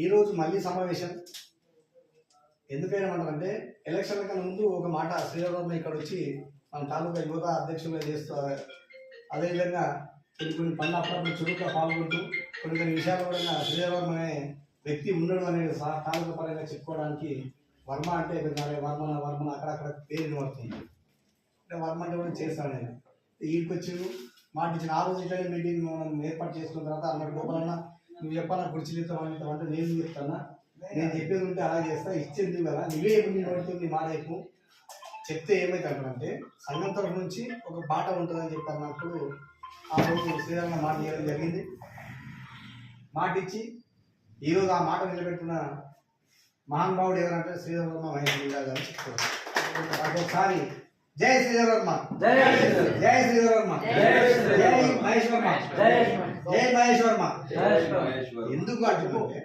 ఈరోజు మళ్ళీ సమావేశం. ఎందుకైనామంటారంటే ఎలక్షన్ల కన్నా ముందు ఒక మాట శ్రీరామ ఇక్కడ వచ్చి మన తాలూకా యువత అధ్యక్షులుగా చేస్తూ అదేవిధంగా కొన్ని కొన్ని పనులు అప్పుడప్పుడు చురుగ్గా పాల్గొంటూ కొన్ని కొన్ని విషయాలు కూడా శ్రీరామ అనే వ్యక్తి ఉండడం అనేది తాలూకా పరంగా చెప్పుకోవడానికి వర్మ అంటే నాడే వర్మన వర్మన అక్కడక్కడ పేరు వినబడుతుంది. అంటే వర్మ అంటే కూడా చేస్తాను నేను వీడికి వచ్చి మాట ఇచ్చిన ఆ రోజు ఇట్లా మీటింగ్ మనం ఏర్పాటు చేసుకున్న తర్వాత అన్నట్టు గోపాలన్న నువ్వు చెప్పాలా ఇస్తావు అంటే నేను చెప్తానా? నేను చెప్పేది ఉంటే అలా చేస్తా ఇచ్చేది కదా నువ్వే నీ నోటితో నీ మాట ఎక్కువ చెప్తే ఏమైతే అంటారంటే సంఘం తరఫు నుంచి ఒక బాట ఉంటుందని చెప్పి అన్నప్పుడు ఆ రోజు శ్రీరంగ మాట ఇవ్వడం జరిగింది. మాట ఇచ్చి ఈరోజు ఆ మాట నిలబెట్టిన మహానుభావుడు ఎవరంటే శ్రీధర్వర్మ మహేష్ గారు చెప్తారు ఒకసారి జై శ్రీధర్వర్మ జై శ్రీధర్. జై శ్రీధర్వర్మ జై శ్రీధర్. జై మహేష్ వర్మ జై జై మహేష్ వర్మ జై శ్రీధర్. ఎందుకు అంటున్నారంటే